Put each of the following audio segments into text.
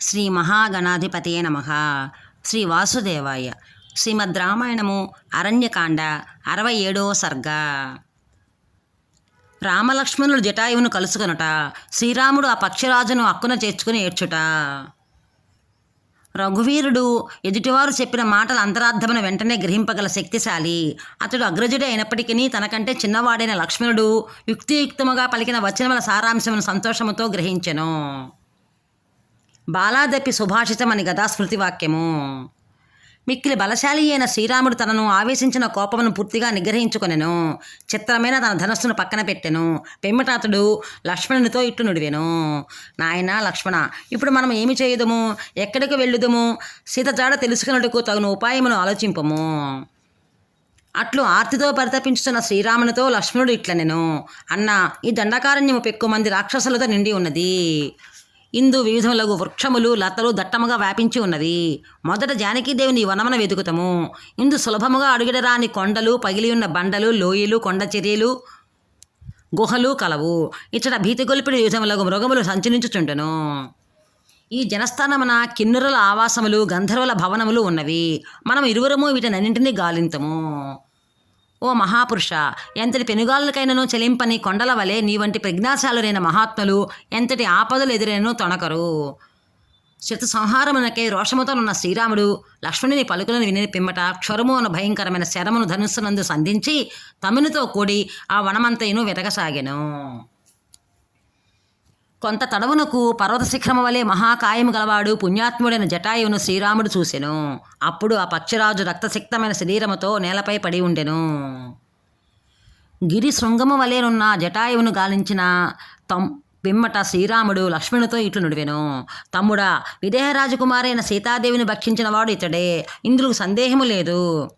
శ్రీ మహాగణాధిపతియే నమ. శ్రీ వాసుదేవాయ. శ్రీమద్ రామాయణము అరణ్యకాండ అరవై ఏడవ సర్గ. రామలక్ష్మణులు జటాయువును కలుసుకొనుట శ్రీరాముడు ఆ పక్షిరాజును అక్కున చేర్చుకుని ఏడ్చుట. రఘువీరుడు ఎదుటివారు చెప్పిన మాటల అంతరార్థమును వెంటనే గ్రహింపగల శక్తిశాలి. అతడు అగ్రజుడే అయినప్పటికీ తనకంటే చిన్నవాడైన లక్ష్మణుడు యుక్తియుక్తముగా పలికిన వచనముల సారాంశమును సంతోషముతో గ్రహించెను. బాలాదపి సుభాషితమని గదా స్మృతి వాక్యము మిక్కిలి బలశాలి అయిన శ్రీరాముడు తనను ఆవేశించిన కోపమును పూర్తిగా నిగ్రహించుకొనెను. చిత్రమైన తన ధనస్సును పక్కన పెట్టెను. పెమ్మటాతుడు లక్ష్మణునితో ఇట్టు నుడివెను. నాయన లక్ష్మణ ఇప్పుడు మనం ఏమి చేయుదము? ఎక్కడికి వెళ్ళుదము? సీత జాడ తెలుసుకున్నట్టుకు తగిన ఉపాయమును ఆలోచింపము. అట్లు ఆర్తితో పరితపించుతున్న శ్రీరామునితో లక్ష్మణుడు ఇట్లనెను. అన్న ఈ దండకారణ్యము పెక్కు మంది రాక్షసులతో నిండి ఉన్నది. ఇందు వివిధములగు వృక్షములు లతలు దట్టముగా వ్యాపించి ఉన్నవి మొదట జానకీదేవిని ఈ వనమున వెతుకుతాము. ఇందు సులభముగా అడుగుడరాని కొండలు పగిలి ఉన్న బండలు లోయలు కొండ చర్యలు గుహలు కలవు. ఇచ్చట భీతిగొల్పిడి వివిధములగు మృగములు సంచరించుచుండెను. ఈ జనస్థానమున కిన్నురుల ఆవాసములు గంధర్వుల భవనములు ఉన్నవి. మనం ఇరువురము వీటినన్నింటినీ గాలింతము. ఓ మహాపురుష ఎంతటి పెనుగాళ్ళకైనను చెలింపని కొండల వలె నీ వంటి ప్రజ్ఞాశాలురైన మహాత్ములు ఎంతటి ఆపదలు ఎదురైనను తొణకరు. శత రోషముతో ఉన్న శ్రీరాముడు లక్ష్మణుని పలుకులను విని పిమ్మట క్షరము అను భయంకరమైన శరమును ధనుస్సునందు సంధించి తమ్మునితో కూడి ఆ వనమంతయును వెతకసాగెను. కొంత తడవునకు పర్వత శిఖరము వలె మహాకాయము గలవాడు పుణ్యాత్ముడైన జటాయువును శ్రీరాముడు చూసెను. అప్పుడు ఆ పక్షిరాజు రక్తసిక్తమైన శరీరముతో నేలపై పడి ఉండెను. గిరి శృంగము వలెనున్న జటాయువును గాలించిన తం పిమ్మట శ్రీరాముడు లక్ష్మణుతో ఇట్లు నుడివెను. తమ్ముడా విదేహరాజకుమారైన సీతాదేవిని సీతాదేవిని భక్షించినవాడు ఇతడే. ఇందులో సందేహము లేదు.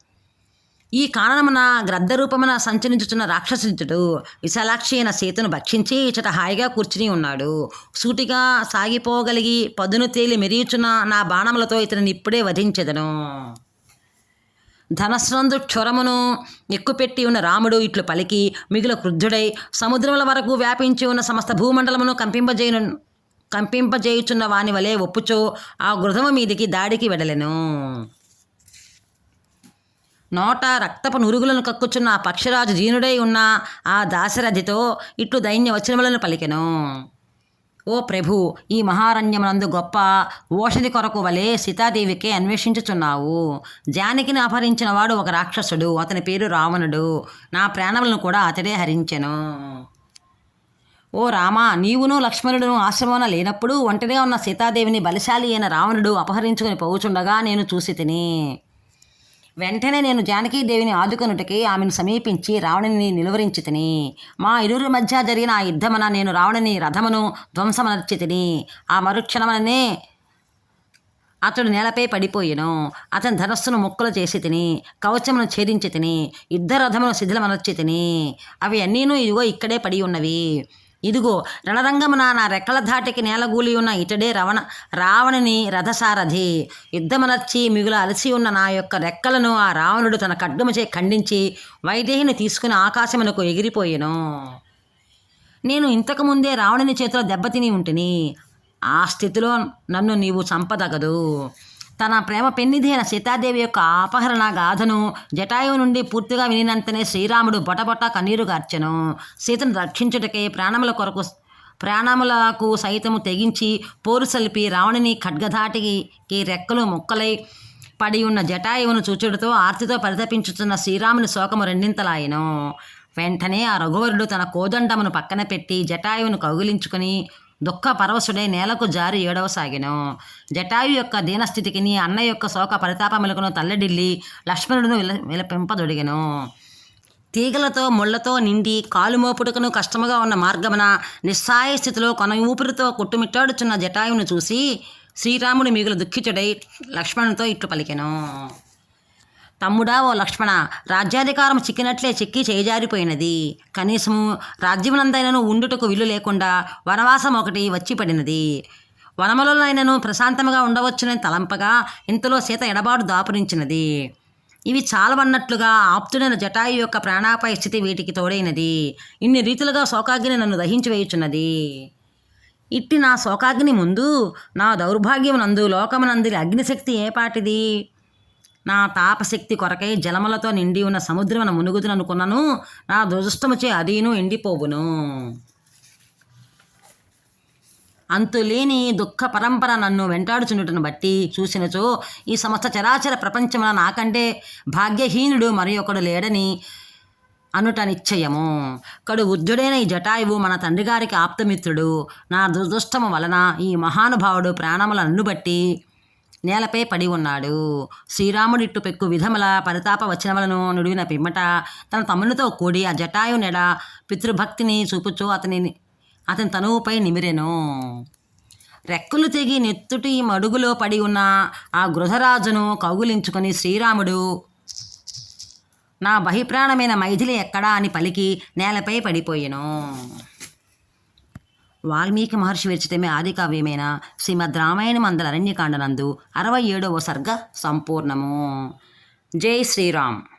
ఈ కారణమున గ్రద్దరూపమున సంచరించుచున్న రాక్షసుడు విశాలాక్షి అయిన సీతను భక్షించి ఇచ్చట హాయిగా కూర్చుని ఉన్నాడు. సూటిగా సాగిపోగలిగి పదును తేలి మెరియుచున్న నా బాణములతో ఇతనిని ఇప్పుడే వధించెదను. ధనస్రందు క్షురమును ఎక్కుపెట్టి ఉన్న రాముడు ఇట్లు పలికి మిగుల క్రుద్ధుడై సముద్రముల వరకు వ్యాపించి ఉన్న సమస్త భూమండలమును కంపింపజేయను కంపింపజేయుచున్న వాని వలె ఒప్పుచో ఆ గృహము మీదికి దాడికి వెడలెను. నోట రక్తపు నురుగులను కక్కుచున్న ఆ పక్షిరాజు జీనుడై ఉన్న ఆ దాశరథితో ఇట్లు దైన్య వచనములను పలికెను. ఓ ప్రభు ఈ మహారణ్యమునందు గొప్ప ఓషధి కొరకు వలె సీతాదేవికే అన్వేషించుచున్నావు. జానకిని అపహరించిన వాడు ఒక రాక్షసుడు అతని పేరు రావణుడు. నా ప్రాణములను కూడా అతడే హరించెను. ఓ రామా నీవును లక్ష్మణుడును ఆశ్రమమున లేనప్పుడు ఒంటరిగా ఉన్న సీతాదేవిని బలశాలి అయిన రావణుడు అపహరించుకుని పోవుచుండగా నేను చూసి తిని వెంటనే నేను జానకీదేవిని ఆదుకొనుటకి ఆమెను సమీపించి రావణుని నిలువరించి తిని మా ఇరువురి మధ్య జరిగిన ఆ యుద్ధమన నేను రావణుని రథమును ధ్వంసమనర్చి తిని ఆ మరుక్షణమననే అతడు నేలపై పడిపోయెను. అతని ధనస్సును ముక్కలు చేసి తిని కవచమును ఛేదించి తిని యుద్ధరథమును శిథిలమనర్చి తిని అవి అన్నీను ఇదిగో ఇక్కడే పడి ఉన్నవి. ఇదిగో రణరంగమున నా రెక్కల ధాటికి నేలగూలి ఉన్న ఇటడే రవణ రావణుని రథసారథి. యుద్ధమనర్చి మిగుల అలసి ఉన్న నా యొక్క రెక్కలను ఆ రావణుడు తన ఖడ్గముచే ఖండించి వైదేహిని తీసుకుని ఆకాశమునకు ఎగిరిపోయాను. నేను ఇంతకుముందే రావణుని చేతిలో దెబ్బతిని ఉంటిని. ఆ స్థితిలో నన్ను నీవు చంపదగదు. తన ప్రేమ పెన్నిధైన సీతాదేవి యొక్క అపహరణ గాథను జటాయువు నుండి పూర్తిగా వినినంతనే శ్రీరాముడు బొటబొట కన్నీరు గార్చెను. సీతను రక్షించుటకే ప్రాణముల కొరకు ప్రాణములకు సైతము తెగించి పోరు సలిపి రావణుని ఖడ్గధాటికి రెక్కలు ముక్కలై పడి ఉన్న జటాయువును చూచుడుతో ఆర్తితో పరితపించుతున్న శ్రీరాముని శోకము రెండింతలాయను. వెంటనే ఆ రఘువరుడు తన కోదండమును పక్కన పెట్టి జటాయువును కౌగిలించుకుని దుఃఖ పరవశుడై నేలకు జారి ఏడవసాగెను జటాయు యొక్క దీనస్థితికి నీ అన్న యొక్క శోక పరితాపములకును తల్లడిల్లి లక్ష్మణుడును విల విలపింపదొడిగెను. తీగలతో ముళ్ళతో నిండి కాలుమోపుటకును కష్టముగా ఉన్న మార్గమున నిస్సాయ స్థితిలో కొన ఊపిరితో కొట్టుమిట్టాడుచున్న జటాయువును చూసి శ్రీరాముడు మిగులు దుఃఖితుడై లక్ష్మణునితో ఇట్లు పలికెను. తమ్ముడా ఓ లక్ష్మణ రాజ్యాధికారం చిక్కినట్లే చిక్కి చేజారిపోయినది. కనీసము రాజ్యమునందైనను ఉండుటకు విల్లు లేకుండా వనవాసం ఒకటి వచ్చి పడినది వనములనైనను ప్రశాంతముగా ఉండవచ్చునని తలంపగా ఇంతలో సీత ఎడబాటు దాపురించినది. ఇవి చాలవన్నట్లుగా ఆప్తుడైన జటాయు యొక్క ప్రాణాపాయ స్థితి వీటికి తోడైనది. ఇన్ని రీతులుగా శోకాగ్ని నన్ను దహించి వేయుచున్నది. ఇట్టి నా శోకాగ్ని ముందు నా దౌర్భాగ్యమునందు లోకమునందు అగ్నిశక్తి ఏపాటిది నా తాపశక్తి కొరకై జలములతో నిండి ఉన్న సముద్రమున మునుగుతుననుకున్నను నా దురదృష్టముచే అదీను ఎండిపోవును. అంతులేని దుఃఖ పరంపర నన్ను వెంటాడుచుండుటను బట్టి చూసినచో ఈ సమస్త చరాచర ప్రపంచమున నాకంటే భాగ్యహీనుడు మరి ఒకడు లేడని అనుట నిశ్చయము కడు వృద్ధుడైన ఈ జటాయువు మన తండ్రి గారికి ఆప్తమిత్రుడు. నా దురదృష్టము వలన ఈ మహానుభావుడు ప్రాణములను బట్టి నేలపై పడి ఉన్నాడు. శ్రీరాముడిట్టు పెక్కు విధముల పరితాప వచనములను నుడివిన పిమ్మట తన తమ్మునితో కూడి ఆ జటాయు నెడ పితృభక్తిని చూపుచూ అతని అతని తనువుపై నిమిరెను. రెక్కలు తెగి నెత్తుటి మడుగులో పడి ఉన్న ఆ గృధరాజును కౌగులించుకొని శ్రీరాముడు నా బహిప్రాణమైన మైథిలి ఎక్కడా అని పలికి నేలపై పడిపోయెను. వాల్మీకి మహర్షి విరచితమే ఆది కావ్యమైన? శ్రీమద్ రామాయణ మందల అరణ్యకాండనందు అరవై ఏడవ సర్గ సంపూర్ణము. జై శ్రీరామ్.